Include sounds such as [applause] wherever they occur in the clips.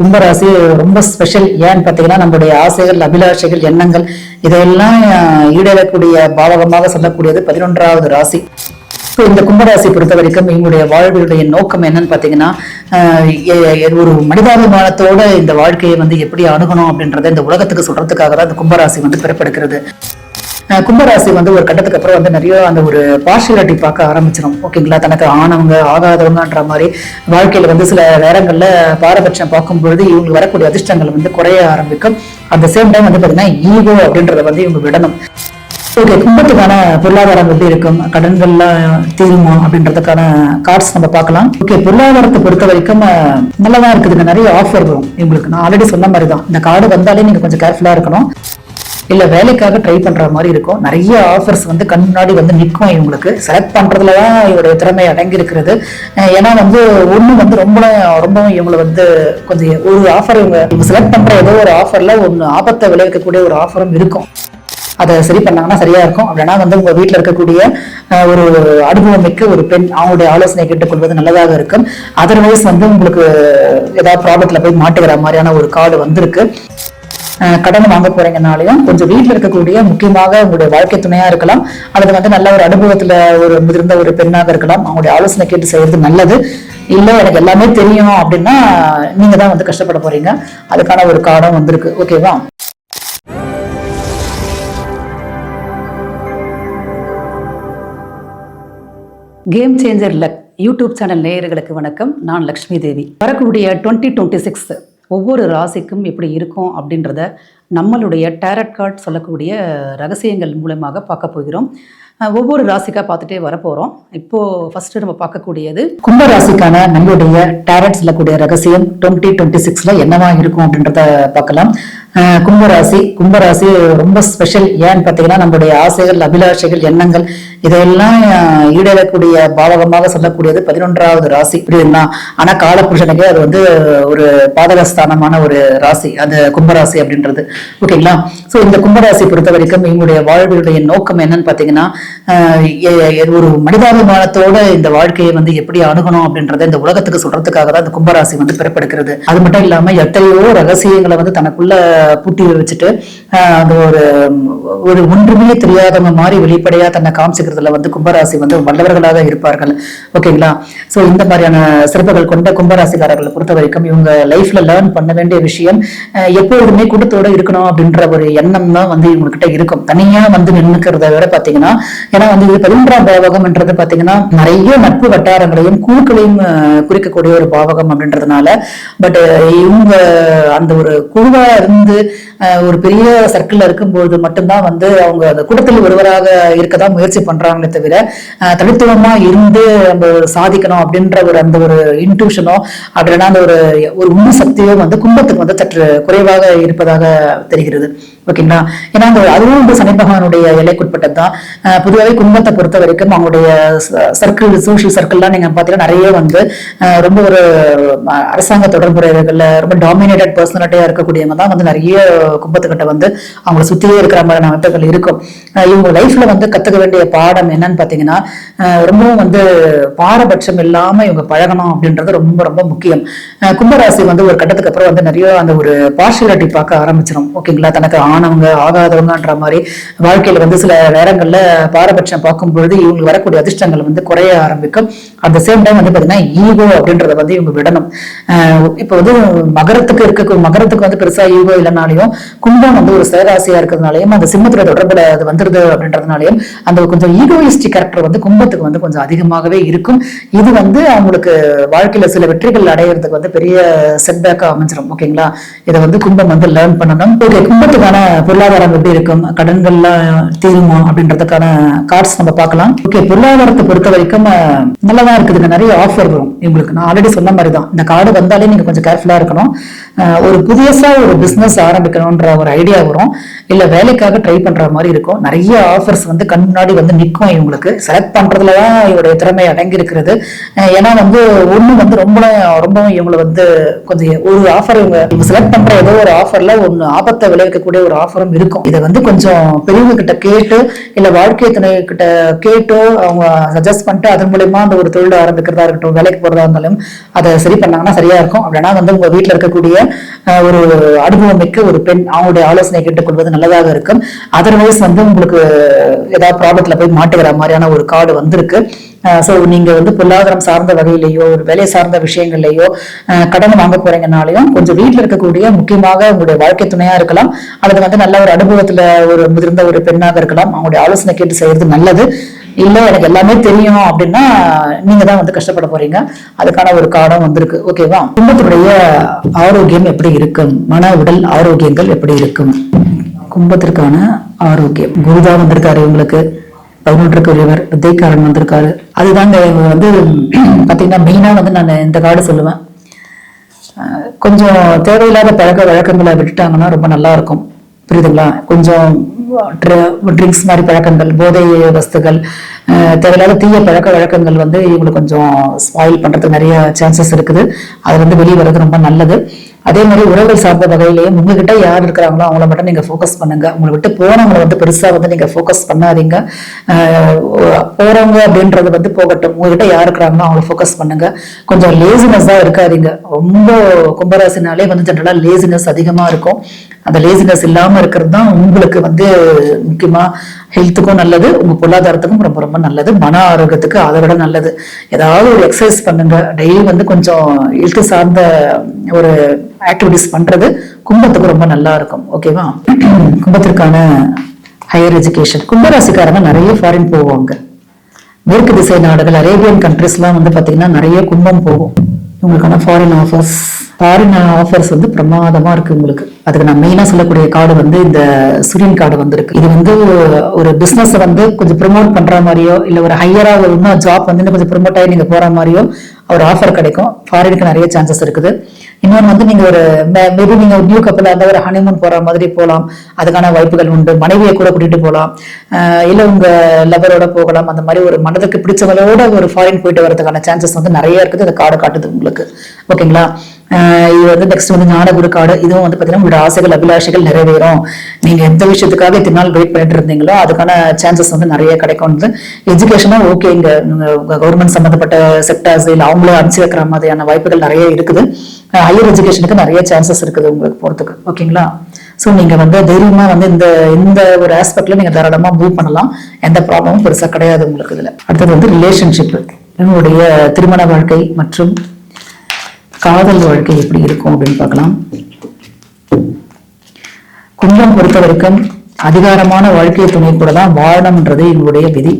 கும்பராசி ரொம்ப ஸ்பெஷல் ஏன்னு பார்த்தீங்கன்னா நம்மளுடைய ஆசைகள் அபிலாஷைகள் எண்ணங்கள் இதையெல்லாம் ஈடேறக்கூடிய பாவகமாக சொல்லக்கூடியது பதினொன்றாவது ராசி. ஸோ இந்த கும்பராசி பொறுத்த வரைக்கும் இவங்களுடைய வாழ்வினுடைய நோக்கம் என்னன்னு பார்த்தீங்கன்னா ஒரு மனிதாபிமானத்தோட இந்த வாழ்க்கையை வந்து எப்படி அணுகணும் அப்படின்றத இந்த உலகத்துக்கு சொல்றதுக்காக தான் இந்த கும்பராசி வந்து பிறப்பெடுக்கிறது. கும்பராசி வந்து ஒரு கட்டத்துக்கு அப்புறம் வந்து நிறைய அந்த ஒரு பார்ஷியாலிட்டி பார்க்க ஆரம்பிச்சிடும் ஓகேங்களா? தனக்கு ஆனவங்க ஆகாதவங்கன்ற மாதிரி வாழ்க்கையில வந்து சில நேரங்கள்ல பாரபட்சம் பார்க்கும் பொழுது இவங்களுக்கு வரக்கூடிய அதிர்ஷ்டங்கள் வந்து குறைய ஆரம்பிக்கும். அந்த சேம் டைம் வந்து பாத்தீங்கன்னா ஈகோ அப்படின்றத வந்து இவங்க விடணும். ஓகே கும்பத்துக்கான பொருளாதாரம் எப்படி இருக்கும்? கடன்கள்லாம் தீருமா அப்படின்றதுக்கான கார்ட்ஸ் நம்ம பார்க்கலாம். ஓகே பொருளாதாரத்தை பொறுத்த வரைக்கும் நல்லதான் இருக்குதுங்க நிறைய ஆஃபர் வரும். உங்களுக்கு நான் ஆல்ரெடி சொன்ன மாதிரி தான் இந்த கார்டு வந்தாலே நீங்க கொஞ்சம் கேர்ஃபுல்லா இருக்கணும். இல்ல வேலைக்காக ட்ரை பண்ற மாதிரி இருக்கும். நிறைய ஆஃபர்ஸ் வந்து கண் முன்னாடி வந்து நிற்கும் இவங்களுக்கு. செலக்ட் பண்றதுல தான் இவருடைய திறமை அடங்கி இருக்கிறது ஏன்னா வந்து ஒண்ணு வந்து ரொம்ப ரொம்பவும் இவங்களை வந்து கொஞ்சம் ஒரு ஆஃபர் இவங்க இவங்க செலக்ட் பண்ற ஏதோ ஒரு ஆஃபர்ல ஒன்னு ஆபத்தை விளைவிக்கக்கூடிய ஒரு ஆஃபரும் இருக்கும். அதை சரி பண்ணாங்கன்னா சரியா இருக்கும். அப்படின்னா வந்து உங்க வீட்டில் இருக்கக்கூடிய ஒரு அனுபவம் மிக்க ஒரு பெண் அவங்களுடைய ஆலோசனை கேட்டுக்கொள்வது நல்லதாக இருக்கும். அதர்வைஸ் வந்து உங்களுக்கு ஏதாவது ப்ராப்ளத்தில் போய் மாட்டுகிற மாதிரியான ஒரு கார்டு வந்திருக்கு. கடன் வாங்க போறீங்கனாலையும் கொஞ்சம் வீட்டில் இருக்கக்கூடிய முக்கியமாக உங்களுடைய வாழ்க்கை துணையா இருக்கலாம். அல்லது வந்து நல்ல ஒரு அனுபவத்துல ஒரு முதிர்ந்த ஒரு பெண்ணாக இருக்கலாம். அவங்களுடைய ஆலோசனை கேட்டு செய்யறது நல்லது. இல்ல எனக்கு எல்லாமே தெரியும் அப்படின்னா நீங்க தான் வந்து கஷ்டப்பட போறீங்க. அதுக்கான ஒரு கார்டும் வந்திருக்கு. ஓகேவா game changer luck YouTube channel நேயர்களுக்கு வணக்கம். நான் லக்ஷ்மி தேவி. வரக்கூடிய டுவெண்ட்டி டுவெண்ட்டி சிக்ஸ் ஒவ்வொரு ராசிக்கும் எப்படி இருக்கும் அப்படின்றத நம்மளுடைய டேரட் கார்ட் சொல்லக்கூடிய ரகசியங்கள் மூலமாக பார்க்க போகிறோம். ஒவ்வொரு ராசிக்காக பார்த்துட்டே வரப்போகிறோம் இப்போது ஃபஸ்ட்டு நம்ம பார்க்கக்கூடியது கும்ப ராசிக்கான நம்மளுடைய டேரட் சொல்லக்கூடிய ரகசியம் டுவெண்ட்டி டுவெண்ட்டி சிக்ஸில் என்னவாக இருக்கும் அப்படின்றத பார்க்கலாம். கும்பராசி. கும்பராசி ரொம்ப ஸ்பெஷல் ஏன்னு பார்த்தீங்கன்னா நம்மளுடைய ஆசைகள் அபிலாஷைகள் எண்ணங்கள் இதையெல்லாம் ஈடேறக்கூடிய பாதகமாக சொல்லக்கூடியது பதினொன்றாவது ராசி. இப்படின்னா ஆனால் காலபுருஷனுக்கு அது வந்து ஒரு பாதகஸ்தானமான ஒரு ராசி. அது கும்பராசி அப்படின்றது. ஓகேங்களா? ஸோ இந்த கும்பராசி பொறுத்த வரைக்கும் இவங்களுடைய வாழ்வினுடைய நோக்கம் என்னன்னு பார்த்தீங்கன்னா ஒரு மனிதாபிமானத்தோட இந்த வாழ்க்கையை வந்து எப்படி அணுகணும் அப்படின்றத இந்த உலகத்துக்கு சொல்றதுக்காக தான் இந்த கும்பராசி வந்து பிறப்படுகிறது. அது மட்டும் இல்லாமல் எத்தனையோ ரகசியங்களை வந்து தனக்குள்ள பூட்டி வச்சுட்டு அந்த ஒரு ஒரு ஒன்றுமே தெரியாதவங்க மாதிரி வெளிப்படையா தன்னை காமிச்சுக்கிறதுல வந்து கும்பராசி வந்து வல்லவர்களாக இருப்பார்கள். ஓகேங்களா? சோ இந்த மாதிரியான சிறப்புகள் கொண்ட கும்பராசிக்காரர்களை பொறுத்த வரைக்கும் இவங்க லைஃப்ல லேர்ன் பண்ண வேண்டிய விஷயம் எப்போதுமே எப்பொழுதுமே கூட்டத்தோட இருக்கணும் அப்படின்ற ஒரு எண்ணம் தான் வந்து இவங்க கிட்ட இருக்கும். தனியா வந்து நின்றுக்கிறத விட பாத்தீங்கன்னா ஏன்னா வந்து இது பதினொன்றாம் பாவகம்ன்றது பாத்தீங்கன்னா நிறைய நட்பு வட்டாரங்களையும் குழுக்களையும் குறிக்கக்கூடிய ஒரு பாவகம் அப்படின்றதுனால பட் இவங்க அந்த ஒரு குழுவா இருந்து vardı. ஒரு பெரிய சர்க்கிள்ல இருக்கும்போது மட்டும்தான் வந்து அவங்க அந்த கூட்டத்தில் ஒருவராக இருக்கதான் முயற்சி பண்றாங்களே தவிர தனித்துவமா இருந்து நம்ம சாதிக்கணும் அப்படின்ற ஒரு அந்த ஒரு இன்ட்யூஷனோ அப்படின்னா அந்த ஒரு ஒரு உண்மை சக்தியோ வந்து கும்பத்துக்கு வந்து சற்று குறைவாக இருப்பதாக தெரிகிறது. ஓகேங்களா? ஏன்னா அந்த அதுவும் வந்து சனி பகவானுடைய எல்லைக்குட்பட்டது தான் பொதுவாகவே கும்பத்தை பொறுத்த வரைக்கும் அவங்களுடைய சர்க்கிள் சோஷியல் சர்க்கிள்லாம் நீங்க பார்த்தீங்கன்னா நிறைய வந்து ரொம்ப ஒரு அரசாங்க தொடர்புடையவர்கள்ல ரொம்ப டாமினேட்டட் பர்சனாலிட்டியா இருக்கக்கூடியவங்க தான் வந்து நிறைய கும்பத்துக்கிட்ட வந்து அவங்கள சுற்றியே இருக்கிற மாதிரியான அமைப்புகள் இருக்கும். இவங்க லைஃப்ல வந்து கத்துக்க வேண்டிய பாடம் என்னன்னு பாத்தீங்கன்னா ரொம்பவும் வந்து பாரபட்சம் இல்லாம இவங்க பழகணும் அப்படின்றது ரொம்ப ரொம்ப முக்கியம். கும்பராசி வந்து ஒரு கட்டத்துக்கு அப்புறம் வந்து நிறைய அந்த ஒரு பார்ஷியாலிட்டி பார்க்க ஆரம்பிச்சிடும் ஓகேங்களா? தனக்கு ஆனவங்க ஆகாதவங்கன்ற மாதிரி வாழ்க்கையில வந்து சில நேரங்கள்ல பாரபட்சம் பார்க்கும் பொழுது இவங்களுக்கு வரக்கூடிய அதிர்ஷ்டங்கள் வந்து குறைய ஆரம்பிக்கும். அந்த சேம் டைம் வந்து பாத்தீங்கன்னா ஈகோ அப்படின்றத வந்து இவங்க விடணும். இப்போ வந்து மகரத்துக்கு இருக்க மகரத்துக்கு வந்து பெருசா ஈகோ இல்லைனாலையும் கும்பம் வந்து ஒரு சிவராசியா இருக்கிறதுனாலையும் அந்த சிம்மத்துல தொடர்புல அது வந்துருது அப்படின்றதுனாலையும் அந்த கொஞ்சம் ஈகோயிஸ்டிக் கேரக்டர் வந்து கும்பத்துக்கு வந்து கொஞ்சம் அதிகமாகவே இருக்கும். இது வந்து அவங்களுக்கு வாழ்க்கையில சில வெற்றிகள் அடையிறதுக்கு வந்து பெரிய செட்பேக்கா அமைஞ்சிடும் ஓகேங்களா இதை வந்து கும்பம் வந்து லேர்ன் பண்ணணும். ஓகே கும்பத்துக்கான பொருளாதாரம் எப்படி இருக்கும்? கடன்கள்லாம் தீருமா அப்படின்றதுக்கான கார்ட்ஸ் நம்ம பார்க்கலாம். ஓகே பொருளாதாரத்தை பொறுத்த வரைக்கும் நல்லதா இருக்குதுங்க நிறைய ஆஃபர் வரும் இவங்களுக்கு. நான் ஆல்ரெடி சொன்ன மாதிரி தான் இந்த கார்டு வந்தாலே நீங்க கொஞ்சம் கேர்ஃபுல்லா இருக்கணும். ஒரு புதுசா ஒரு பிசினஸ் ஆரம்பிக்கணும் ஆரம்பிக்கணும்ன்ற ஒரு ஐடியா வரும். இல்லை வேலைக்காக ட்ரை பண்ற மாதிரி இருக்கும். நிறைய ஆஃபர்ஸ் வந்து கண் முன்னாடி வந்து நிற்கும் இவங்களுக்கு. செலக்ட் பண்றதுல தான் இவருடைய திறமை அடங்கி இருக்கிறது ஏன்னா வந்து ஒன்று வந்து ரொம்ப ரொம்பவும் இவங்களை வந்து கொஞ்சம் ஒரு ஆஃபர் இவங்க இவங்க செலக்ட் பண்ற ஏதோ ஒரு ஆஃபரில் ஒன்னு ஆபத்தை விளைவிக்கக்கூடிய ஒரு ஆஃபரும் இருக்கும். இதை வந்து கொஞ்சம் பெரியவங்க கிட்ட கேட்டு இல்லை வாழ்க்கை துணை கிட்ட கேட்டோ அவங்க சஜஸ்ட் பண்ணிட்டு அதன் மூலயமா அந்த ஒரு தொழில் ஆரம்பிக்கிறதா இருக்கட்டும் வேலைக்கு போகிறதா இருந்தாலும் அதை சரி பண்ணாங்கன்னா சரியா இருக்கும். அப்படின்னா வந்து உங்கள் வீட்டில் இருக்கக்கூடிய ஒரு அனுபவம் மிக்க ஒரு பெண் அவங்களுடைய ஆலோசனை கேட்டுக்கொள்வது நல்லதாக இருக்கும். அதர்வைஸ் வந்து உங்களுக்கு ஏதாவது ப்ராப்ளத்தில் போய் மாட்டுகிற மாதிரியான ஒரு கார்டு வந்திருக்கு. ஸோ நீங்கள் வந்து பொருளாதாரம் சார்ந்த வகையிலேயோ ஒரு வேலை சார்ந்த விஷயங்கள்லையோ கடன் வாங்க போறீங்கனாலையும் கொஞ்சம் வீட்டில் இருக்கக்கூடிய முக்கியமாக உங்களுடைய வாழ்க்கை துணையாக இருக்கலாம். அல்லது வந்து நல்ல ஒரு அனுபவத்தில் ஒரு முதிர்ந்த ஒரு பெண்ணாக இருக்கலாம். அவங்களுடைய ஆலோசனை கேட்டு செய்கிறது நல்லது. இல்லை எனக்கு எல்லாமே தெரியும் அப்படின்னா நீங்க தான் வந்து கஷ்டப்பட போறீங்க. அதுக்கான ஒரு காலம் வந்திருக்கு. ஓகேவா கும்பத்தினுடைய ஆரோக்கியம் எப்படி இருக்கும்? மன உடல் ஆரோக்கியங்கள் எப்படி இருக்கும்? கும்பத்திற்கான ஆரோக்கியம். குருதா வந்திருக்காரு இவங்களுக்கு. பதினொன்றுக்கு உரியவர். வித்தைக்காரன் வந்திருக்காரு. அதுதாங்க இவங்க வந்து பார்த்தீங்கன்னா மெயினாக வந்து நான் இந்த கார்டு சொல்லுவேன். கொஞ்சம் தேவையில்லாத பழக்க வழக்கங்களை விட்டுட்டாங்கன்னா ரொம்ப நல்லா இருக்கும். புரியுதுங்களா? கொஞ்சம் ட்ரிங்க்ஸ் மாதிரி பழக்கங்கள் போதை வஸ்துகள் தேவையில்லாத தீய பழக்க வழக்கங்கள் வந்து இவங்களுக்கு கொஞ்சம் ஸ்பாயில் பண்ணுறதுக்கு நிறைய சான்சஸ் இருக்குது. அதுலேருந்து வெளியே வர்றது ரொம்ப நல்லது. அதே மாதிரி உறவுகள் சார்ந்த வகையிலேயே உங்ககிட்ட யார் இருக்கிறாங்களோ அவங்கள மட்டும் நீங்க ஃபோக்கஸ் பண்ணுங்க. உங்களை விட்டு போனவங்களை வந்து பெருசா வந்து நீங்க ஃபோக்கஸ் பண்ணாதீங்க. போகிறவங்க போறவங்க அப்படின்றது வந்து போகட்டும். உங்ககிட்ட யார் இருக்கிறாங்களோ அவங்கள ஃபோக்கஸ் பண்ணுங்க. கொஞ்சம் லேசினஸ் தான் இருக்காதீங்க. ரொம்ப கும்பராசினாலே வந்து ஜென்ரலா லேசினஸ் அதிகமா இருக்கும். அந்த லேசினஸ் இல்லாம இருக்கிறது தான் உங்களுக்கு வந்து முக்கியமா ஹெல்த்துக்கும் நல்லது உங்க பொருளாதாரத்துக்கும் ரொம்ப ரொம்ப நல்லது மன ஆரோக்கியத்துக்கு அதை விட நல்லது. ஏதாவது ஒரு எக்ஸசைஸ் பண்ணுங்க. டெய்லி வந்து கொஞ்சம் ஹெல்த் சார்ந்த ஒரு ஆக்டிவிட்டிஸ் பண்றது கும்பத்துக்கு ரொம்ப நல்லா இருக்கும். ஓகேவா கும்பத்திற்கான ஹையர் எஜுகேஷன் கும்பராசிக்காரங்க நிறைய ஃபாரின் போவாங்க. மேற்கு திசை நாடுகள் அரேபியன் கண்ட்ரிஸ்லாம் வந்து பாத்தீங்கன்னா நிறைய கும்பம் போகும். உங்களுக்கான ஃபாரின் ஆஃபர்ஸ் ஃபாரின் ஆஃபர்ஸ் வந்து பிரமாதமா இருக்கு உங்களுக்கு. அதுக்கு நான் மெயினாக சொல்லக்கூடிய கார்டு வந்து இந்த சுரியன் கார்டு வந்திருக்கு. இது வந்து ஒரு பிஸ்னஸை வந்து கொஞ்சம் ப்ரொமோட் பண்ற மாதிரியோ இல்லை ஒரு ஹையராக ஒரு இன்னும் ஜாப் வந்து இன்னும் கொஞ்சம் ப்ரொமோட் ஆகி நீங்கள் போற மாதிரியோ ஒரு ஆஃபர் கிடைக்கும். ஃபாரினுக்கு நிறைய சான்சஸ் இருக்குது. இன்னொன்று வந்து நீங்கள் ஒரு மேபி நீங்கள் ஒரு நியூ கப்பலாக அந்த ஒரு ஹனிமூன் போகிற மாதிரி போகலாம் அதுக்கான வாய்ப்புகள் உண்டு. மனைவியை கூட கூட்டிகிட்டு போகலாம் இல்லை உங்கள் உங்க லவரோட போகலாம். அந்த மாதிரி ஒரு மனதுக்கு பிடிச்சவங்களோட ஒரு ஃபாரின் போயிட்டு வரதுக்கான சான்சஸ் வந்து நிறைய இருக்குது. அந்த கார்டு காட்டுது உங்களுக்கு. ஓகேங்களா இது வந்து நெக்ஸ்ட் வந்து ஞானகுரு கார்டு. இதுவும் வந்து பார்த்தீங்கன்னா உங்களோட ஆசைகள் அபிலாஷைகள் நிறைவேறும். நீங்கள் எந்த விஷயத்துக்காக இத்தனை நாள் வெயிட் பண்ணிட்டு இருந்தீங்களோ அதுக்கான சான்சஸ் வந்து நிறைய கிடைக்கும். வந்து எஜுகேஷனும் ஓகே இங்கே கவர்மெண்ட் சம்மந்தப்பட்ட செக்டர்ஸ் இல்லை அவங்களே அனுப்பிச்சு வைக்கிற மாதிரியான வாய்ப்புகள் நிறைய இருக்குது. ஹையர் எஜுகேஷனுக்கு நிறைய சான்சஸ் இருக்குது உங்களுக்கு போறதுக்கு. ஓகேங்களா ஸோ நீங்க வந்து தைரியமா வந்து இந்த இந்த ஒரு ஆஸ்பெக்டில் நீங்க தாராளமா மூவ் பண்ணலாம். எந்த ப்ராப்ளமும் பெருசா கிடையாது உங்களுக்கு இதில். அடுத்தது வந்து ரிலேஷன்ஷிப் உங்களுடைய திருமண வாழ்க்கை மற்றும் காதல் வாழ்க்கை எப்படி இருக்கும் அப்படின்னு பார்க்கலாம். கும்பம் பொறுத்த வரைக்கும் அதிகாரமான வாழ்க்கை துணை கூட தான் வாழணுன்றது எங்களுடைய விதி.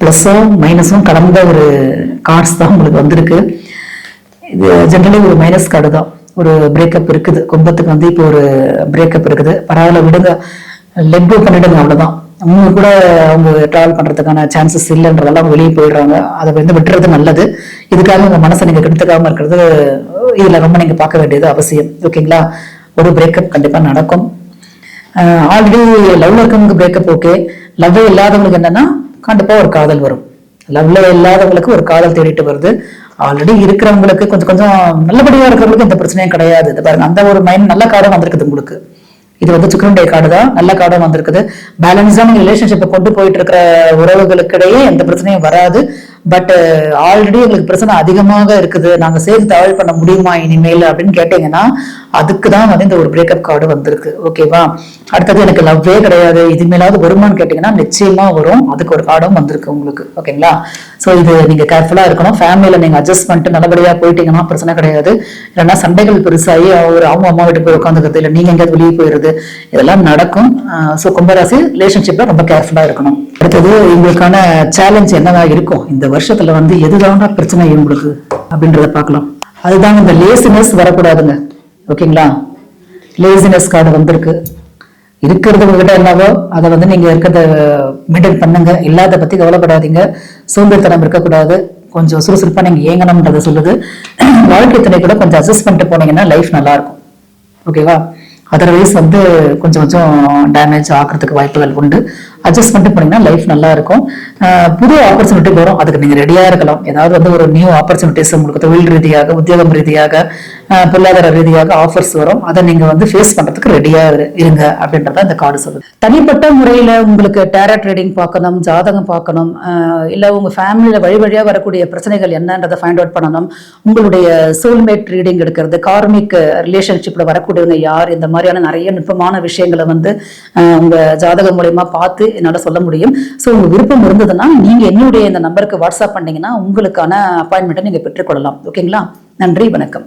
ப்ளஸ்ஸும் மைனஸும் கலந்த ஒரு கார்ட்ஸ் தான் உங்களுக்கு வந்திருக்கு. இது ஜென்ரலி ஒரு மைனஸ் கார்டு தான். ஒரு பிரேக்கப் இருக்குது. கும்பத்துக்கு வந்து இப்போ ஒரு பிரேக்கப் இருக்குது. பரவாயில்ல விடுங்க. லெக் கோ பண்ணிடுங்க அவ்வளவுதான். அவங்க கூட அவங்க டிராவல் பண்றதுக்கான சான்சஸ் இல்லைன்றதெல்லாம் அவங்க வெளியே போயிடுறாங்க. அதை வந்து விட்டுறது நல்லது. இதுக்காக உங்க மனசை நீங்க கெடுத்துக்காம இருக்கிறது இதுல ரொம்ப நீங்க பார்க்க வேண்டியது அவசியம். ஓகேங்களா? ஒரு பிரேக்கப் கண்டிப்பா நடக்கும். ஆல்ரெடி லவ்ல இருக்கவங்களுக்கு பிரேக்கப் ஓகே லவ்வே இல்லாதவங்களுக்கு என்னன்னா கண்டிப்பா ஒரு காதல் வரும். லவ்ல இல்லாதவங்களுக்கு ஒரு காதல் தேடிட்டு வருது. ஆல்ரெடி இருக்கிறவங்களுக்கு கொஞ்சம் கொஞ்சம் நல்லபடியா இருக்கிறவங்களுக்கு எந்த பிரச்சனையும் கிடையாது. இது பாருங்க அந்த ஒரு மைண்ட் நல்ல கார்டும் வந்திருக்குது உங்களுக்கு. இது வந்து சுக்கரனுடைய கார்டு தான். நல்ல கார்டும் வந்திருக்குது. பேலன்ஸான ரிலேஷன்ஷிப்பை கொண்டு போயிட்டு இருக்கிற உறவுகளுக்கிடையே எந்த பிரச்சனையும் வராது. பட் ஆல்ரெடி uh, எங்களுக்கு பிரச்சனை அதிகமாக இருக்குது. நாங்க சேர்த்து தவழ் பண்ண முடியுமா இனிமேல் அப்படின்னு கேட்டீங்கன்னா அதுக்கு தான் வந்து இந்த ஒரு பிரேக்கப் கார்டு வந்திருக்கு. ஓகேவா அடுத்தது எனக்கு லவ்வே கிடையாது. இது மேலாவது வருமான்னு கேட்டிங்கன்னா நிச்சயமா வரும். அதுக்கு ஒரு கார்டும் வந்திருக்கு உங்களுக்கு. ஓகேங்களா ஸோ இது நீங்கள் கேர்ஃபுல்லாக இருக்கணும். ஃபேமிலியில் நீங்கள் அட்ஜஸ்ட் பண்ணிட்டு நல்லபடியாக போயிட்டீங்கன்னா பிரச்சனை கிடையாது. இல்லைன்னா சண்டைகள் பெருசாகி ஒரு அவங்க அம்மா வீட்டு போய் உட்காந்துக்கிறது இல்லை. நீங்கள் எங்கேயாவது வெளியே போயிடுது இதெல்லாம் நடக்கும். ஸோ கும்பராசி ரிலேஷன்ஷிப்பில் ரொம்ப கேர்ஃபுல்லாக இருக்கணும். அடுத்தது உங்களுக்கான சேலஞ்ச் என்னவா இருக்கும்? இந்த வருஷத்துல வந்து எதுதான பிரச்சனை உங்களுக்கு? அப்படின்றத பார்க்கலாம். அதுதான் இந்த லேசினஸ் வரக்கூடாதுங்க. ஓகேங்களா? லேசினஸ் கார்டு வந்திருக்கு. இருக்கிறது உங்ககிட்ட என்னவோ அதை வந்து நீங்க இருக்கிறத மெயின்டைன் பண்ணுங்க. இல்லாத பத்தி கவலைப்படாதீங்க. சோம்பேறித்தனம் இருக்கக்கூடாது. கொஞ்சம் சுறுசுறுப்பா நீங்க ஏங்கணும்ன்றதை சொல்லுது. [clears throat] வாழ்க்கை துணை கூட கொஞ்சம் அட்ஜஸ்ட் பண்ணிட்டு போனீங்கன்னா லைஃப் நல்லா இருக்கும் ஓகேவா? அதர்வைஸ் வந்து கொஞ்சம் கொஞ்சம் டேமேஜ் ஆகிறதுக்கு வாய்ப்புகள் உண்டு. அட்ஜஸ்ட் பண்ணிட்டு போனீங்கன்னா லைஃப் நல்லா இருக்கும் புது ஆப்பர்ச்சுனிட்டி வரும். அதுக்கு நீங்க ரெடியா இருக்கலாம். ஏதாவது வந்து ஒரு நியூ ஆப்பர்ச்சுனிட்டிஸ் உங்களுக்கு தொழில் ரீதியாக உத்தியோகம் ரீதியாக பொருளாதார ரீதியாக ஆஃபர்ஸ் வரும். அதை நீங்க வந்து ஃபேஸ் பண்றதுக்கு ரெடியா இருங்க அப்படின்றத இந்த கார்டு சொல்லுது. தனிப்பட்ட முறையில உங்களுக்கு டேரட் ரீடிங் பார்க்கணும் ஜாதகம் பார்க்கணும் இல்ல உங்க ஃபேமிலியில வழி வழியா வரக்கூடிய பிரச்சனைகள் என்னன்றதை ஃபைண்ட் அவுட் பண்ணணும். உங்களுடைய சோல்மேட் ரீடிங் எடுக்கிறது கார்மிக் ரிலேஷன்ஷிப்ல வரக்கூடியவங்க யார் இந்த மாதிரியான நிறைய நுட்பமான விஷயங்களை வந்து உங்க ஜாதகம் மூலயமா பார்த்து என்னால சொல்ல முடியும். ஸோ உங்க விருப்பம் இருந்ததுன்னா நீங்க என்னுடைய இந்த நம்பருக்கு வாட்ஸ்அப் பண்ணீங்கன்னா உங்களுக்கான அப்பாயின்மெண்ட்டை நீங்க பெற்றுக்கொள்ளலாம். ஓகேங்களா நன்றி வணக்கம்.